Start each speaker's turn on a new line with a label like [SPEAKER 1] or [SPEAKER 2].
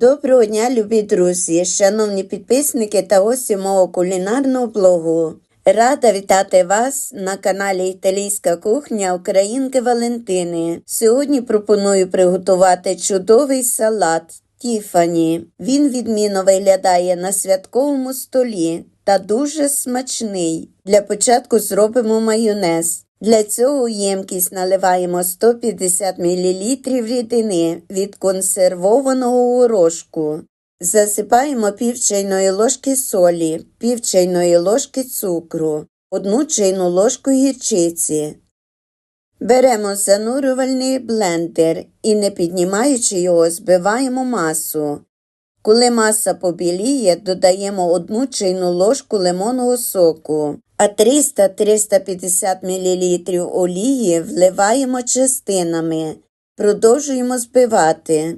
[SPEAKER 1] Доброго дня, любі друзі, шановні підписники та гості мого кулінарного блогу. Рада вітати вас на каналі Італійська кухня Українки Валентини. Сьогодні пропоную приготувати чудовий салат Тіфані. Він відмінно виглядає на святковому столі та дуже смачний. Для початку зробимо майонез. Для цього ємкість наливаємо 150 мл рідини від консервованого горошку. Засипаємо пів чайної ложки солі, пів чайної ложки цукру, одну чайну ложку гірчиці. Беремо занурювальний блендер і, не піднімаючи його, збиваємо масу. Коли маса побіліє, додаємо одну чайну ложку лимонного соку, а 300-350 мл олії вливаємо частинами. Продовжуємо збивати.